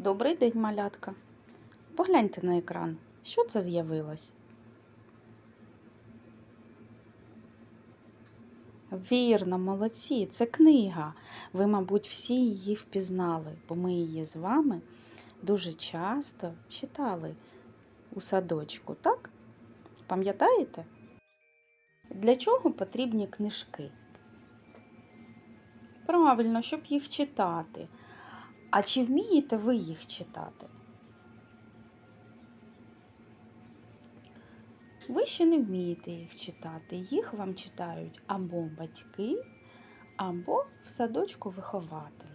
Добрий день, малятка. Погляньте на екран. Що це з'явилось? Вірно, молодці, це книга. Ви, мабуть, всі її впізнали, бо ми її з вами дуже часто читали у садочку, так? Пам'ятаєте? Для чого потрібні книжки? Правильно, щоб їх читати. А чи вмієте ви їх читати? Ви ще не вмієте їх читати. Їх вам читають або батьки, або в садочку вихователі.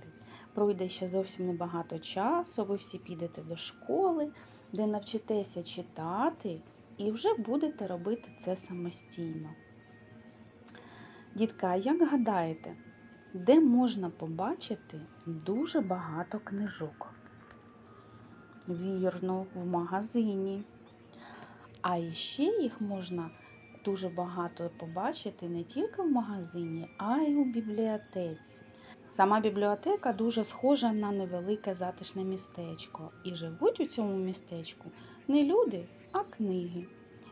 Пройде ще зовсім небагато часу, ви всі підете до школи, де навчитеся читати, і вже будете робити це самостійно. Дітка, як гадаєте, де можна побачити дуже багато книжок? Вірно, в магазині. А іще їх можна дуже багато побачити не тільки в магазині, а й у бібліотеці. Сама бібліотека дуже схожа на невелике затишне містечко. І живуть у цьому містечку не люди, а книги.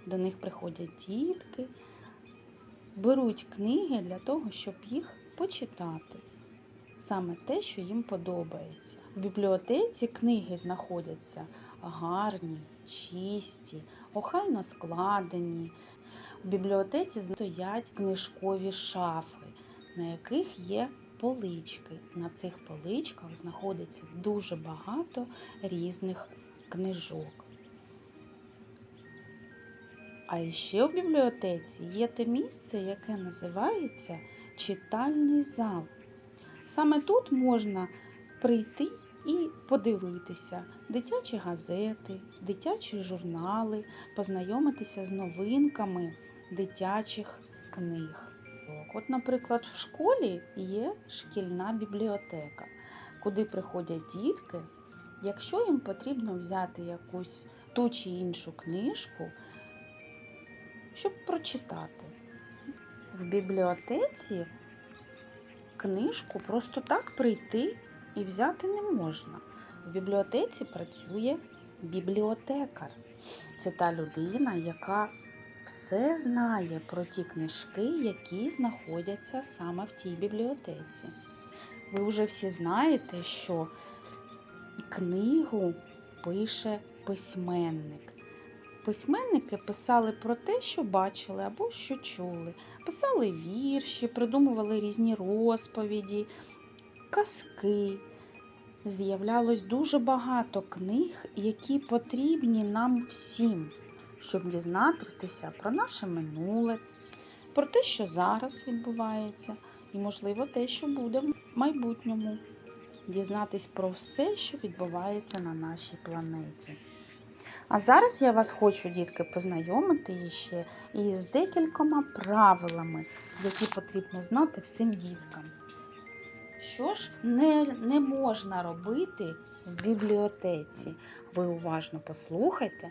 До них приходять дітки, беруть книги для того, щоб їх почитати. Саме те, що їм подобається. В бібліотеці книги знаходяться гарні, чисті, охайно складені. У бібліотеці стоять книжкові шафи, на яких є полички. На цих поличках знаходиться дуже багато різних книжок. А ще в бібліотеці є те місце, яке називається читальний зал. Саме тут можна прийти і подивитися дитячі газети, дитячі журнали, познайомитися з новинками дитячих книг. От, наприклад, в школі є шкільна бібліотека, куди приходять дітки, якщо їм потрібно взяти якусь ту чи іншу книжку, щоб прочитати. В бібліотеці книжку просто так прийти і взяти не можна. В бібліотеці працює бібліотекар. Це та людина, яка все знає про ті книжки, які знаходяться саме в тій бібліотеці. Ви вже всі знаєте, що книгу пише письменник. Письменники писали про те, що бачили або що чули. Писали вірші, придумували різні розповіді, казки. З'являлось дуже багато книг, які потрібні нам всім, щоб дізнатися про наше минуле, про те, що зараз відбувається, і, можливо, те, що буде в майбутньому. Дізнатись про все, що відбувається на нашій планеті. А зараз я вас хочу, дітки, познайомити ще із декількома правилами, які потрібно знати всім діткам. Що ж не, не можна робити в бібліотеці? Ви уважно послухайте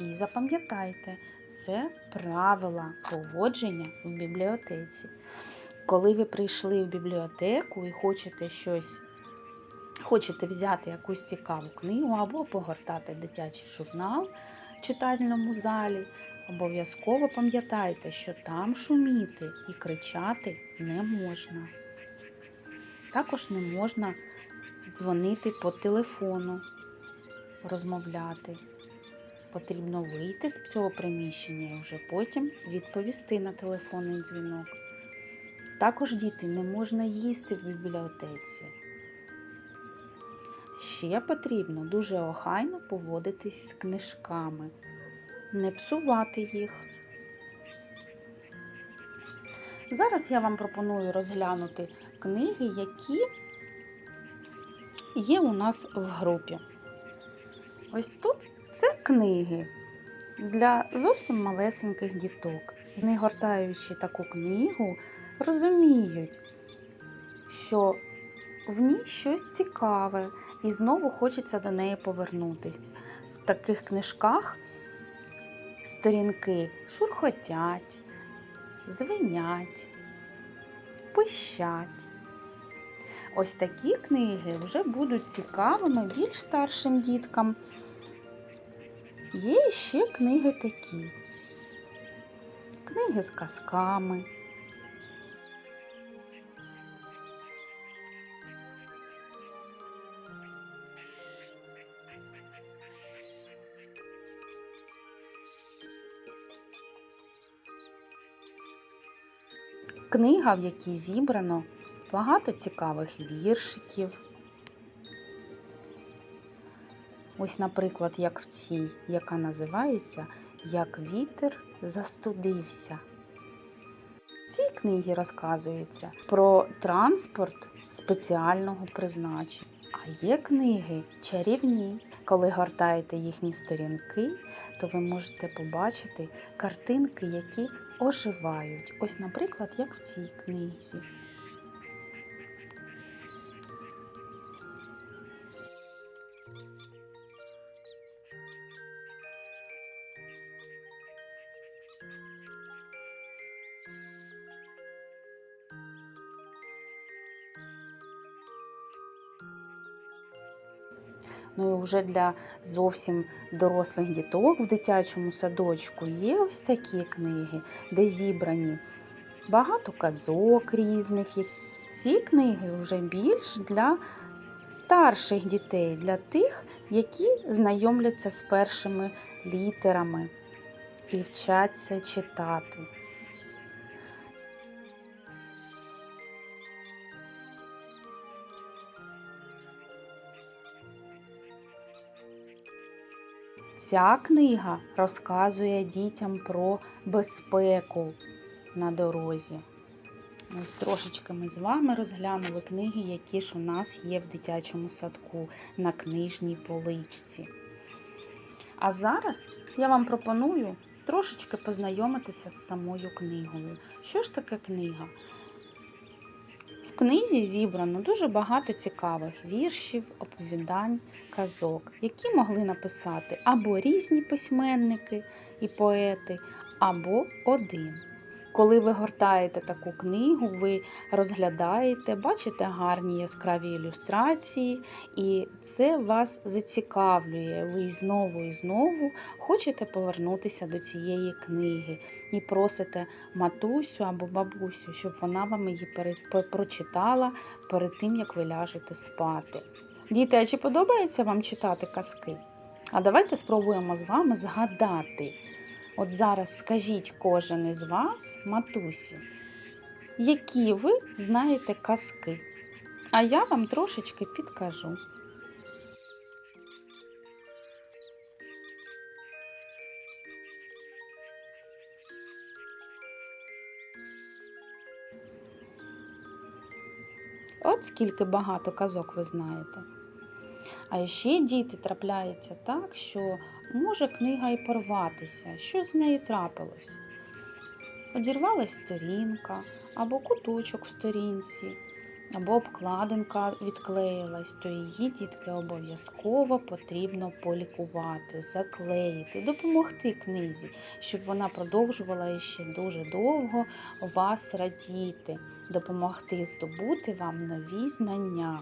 і запам'ятайте, це правила поводження в бібліотеці. Коли ви прийшли в бібліотеку і хочете щось, хочете взяти якусь цікаву книгу або погортати дитячий журнал в читальному залі, обов'язково пам'ятайте, що там шуміти і кричати не можна. Також не можна дзвонити по телефону, розмовляти. Потрібно вийти з цього приміщення і вже потім відповісти на телефонний дзвінок. Також діти не можна їсти в бібліотеці. Ще потрібно дуже охайно поводитись з книжками, не псувати їх. Зараз я вам пропоную розглянути книги, які є у нас в групі. Ось тут це книги для зовсім малесеньких діток. Не гортаючи таку книгу, розуміють, що в ній щось цікаве, і знову хочеться до неї повернутися. В таких книжках сторінки шурхотять, звенять, пищать. ось такі книги вже будуть цікавими більш старшим діткам. Є ще книги такі. Книги з казками. Книга, в якій зібрано багато цікавих віршиків. Ось, наприклад, як в цій, яка називається Як вітер застудився. В цій книгі розказується про транспорт спеціального призначення. А є книги чарівні. Коли гортаєте їхні сторінки, то ви можете побачити картинки, які оживають. Ось, наприклад, як в цій книзі. Ну і вже для зовсім дорослих діток в дитячому садочку є ось такі книги, де зібрані багато казок різних. Ці книги вже більш для старших дітей, для тих, які знайомляться з першими літерами і вчаться читати. Ця книга розказує дітям про безпеку на дорозі. Ось трошечки ми з вами розглянули книги, які ж у нас є в дитячому садку на книжній поличці. А зараз я вам пропоную трошечки познайомитися з самою книгою. Що ж таке книга? Книзі зібрано дуже багато цікавих віршів, оповідань, казок, які могли написати або різні письменники і поети, або один. Коли ви гортаєте таку книгу, ви розглядаєте, бачите гарні яскраві ілюстрації, і це вас зацікавлює. Ви знову і знову хочете повернутися до цієї книги і просите матусю або бабусю, щоб вона вам її прочитала перед тим, як ви ляжете спати. Діти, а чи подобається вам читати казки? А давайте спробуємо з вами згадати. От зараз скажіть кожен із вас, матусі, які ви знаєте казки. А я вам трошечки підкажу. От скільки багато казок ви знаєте. А ще діти трапляється так, що може книга і порватися, що з нею трапилось. Одірвалась сторінка, або куточок в сторінці, або обкладинка відклеїлась, то її дітки обов'язково потрібно полікувати, заклеїти, допомогти книзі, щоб вона продовжувала ще дуже довго вас радіти, допомогти здобути вам нові знання.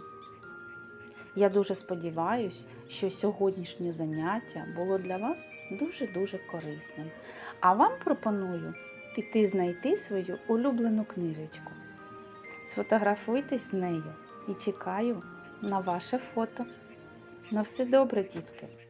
Я дуже сподіваюся, що сьогоднішнє заняття було для вас дуже-дуже корисним. А вам пропоную піти знайти свою улюблену книжечку. Сфотографуйтесь з нею і чекаю на ваше фото. На все добре, дітки!